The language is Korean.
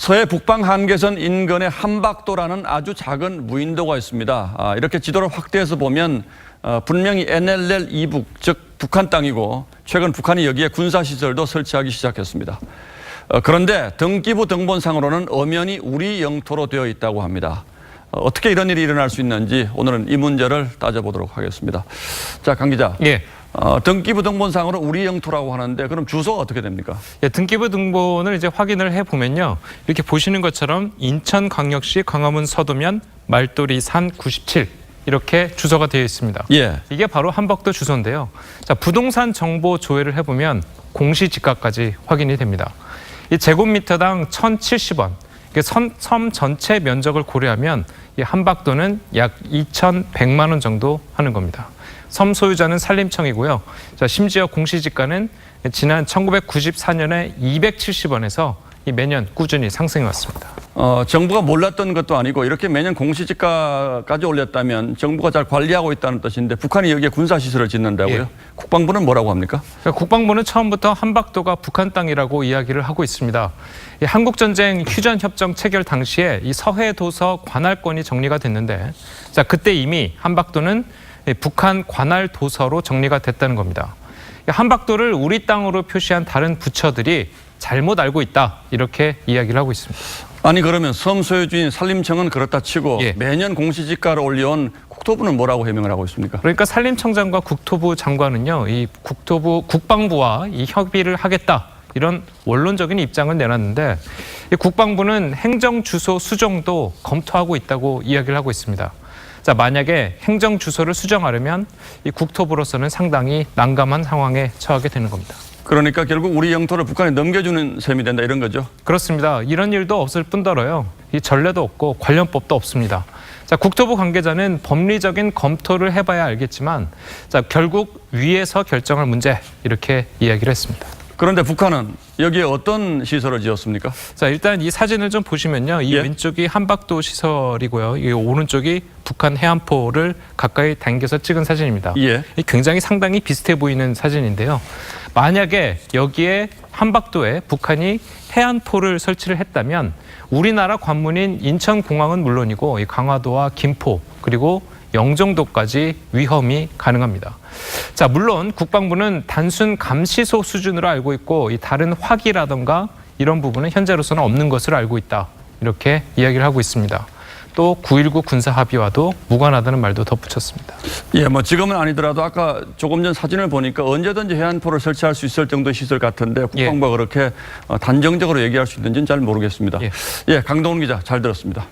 서해 북방 한계선 인근에 한박도라는 아주 작은 무인도가 있습니다. 아, 이렇게 지도를 확대해서 보면 어, 분명히 NLL 이북 즉 북한 땅이고 최근 북한이 여기에 군사 시설도 설치하기 시작했습니다. 어, 그런데 등기부 등본상으로는 엄연히 우리 영토로 되어 있다고 합니다. 어, 어떻게 이런 일이 일어날 수 있는지 오늘은 이 문제를 따져보도록 하겠습니다. 자, 강 기자. 예. 어, 등기부 등본상으로 우리 영토라고 하는데 그럼 주소가 어떻게 됩니까? 예, 등기부 등본을 이제 확인을 해 보면요. 이렇게 보시는 것처럼 인천광역시 광화문 서도면 말돌이 산 97 이렇게 주소가 되어 있습니다. 예. 이게 바로 한박도 주소인데요. 자, 부동산 정보 조회를 해 보면 공시지가까지 확인이 됩니다. 이 제곱미터당 1,070원. 이게 섬, 섬 전체 면적을 고려하면 이 한박도는 약 2,100만 원 정도 하는 겁니다. 섬 소유자는 산림청이고요. 자, 심지어 공시지가는 지난 1994년에 270원에서 이 매년 꾸준히 상승해 왔습니다. 어, 정부가 몰랐던 것도 아니고 이렇게 매년 공시지가까지 올렸다면 정부가 잘 관리하고 있다는 뜻인데 북한이 여기에 군사시설을 짓는다고요? 예. 국방부는 뭐라고 합니까? 그러니까 국방부는 처음부터 한박도가 북한 땅이라고 이야기를 하고 있습니다. 이 한국전쟁 휴전협정 체결 당시에 이 서해 도서 관할권이 정리가 됐는데, 자 그때 이미 한박도는 이 북한 관할 도서로 정리가 됐다는 겁니다. 이 한박도를 우리 땅으로 표시한 다른 부처들이 잘못 알고 있다 이렇게 이야기를 하고 있습니다. 아니 그러면 섬 소유주인 산림청은 그렇다 치고 예. 매년 공시지가를 올려온 국토부는 뭐라고 해명을 하고 있습니까? 그러니까 산림청장과 국토부 장관은요, 이 국토부 국방부와 이 협의를 하겠다 이런 원론적인 입장을 내놨는데 이 국방부는 행정 주소 수정도 검토하고 있다고 이야기를 하고 있습니다. 자 만약에 행정 주소를 수정하려면 이 국토부로서는 상당히 난감한 상황에 처하게 되는 겁니다. 그러니까 결국 우리 영토를 북한에 넘겨주는 셈이 된다 이런 거죠. 그렇습니다. 이런 일도 없을 뿐더러요. 이 전례도 없고 관련법도 없습니다. 자, 국토부 관계자는 법리적인 검토를 해봐야 알겠지만, 자, 결국 위에서 결정할 문제 이렇게 이야기를 했습니다. 그런데 북한은 여기에 어떤 시설을 지었습니까? 자, 일단 이 사진을 좀 보시면요, 이 예. 왼쪽이 한박도 시설이고요, 이 오른쪽이 북한 해안포를 가까이 당겨서 찍은 사진입니다. 예. 이 굉장히 상당히 비슷해 보이는 사진인데요. 만약에 여기에 한박도에 북한이 해안포를 설치를 했다면 우리나라 관문인 인천공항은 물론이고 이 강화도와 김포 그리고 영종도까지 위험이 가능합니다. 자, 물론 국방부는 단순 감시소 수준으로 알고 있고 이 다른 화기라던가 이런 부분은 현재로서는 없는 것으로 알고 있다. 이렇게 이야기를 하고 있습니다. 또 9.19 군사 합의와도 무관하다는 말도 덧붙였습니다. 예, 뭐 지금은 아니더라도 아까 조금 전 사진을 보니까 언제든지 해안포를 설치할 수 있을 정도의 시설 같은데 국방부가 그렇게 어, 단정적으로 얘기할 수 있는지는 잘 모르겠습니다. 예. 예, 강동훈 기자 잘 들었습니다.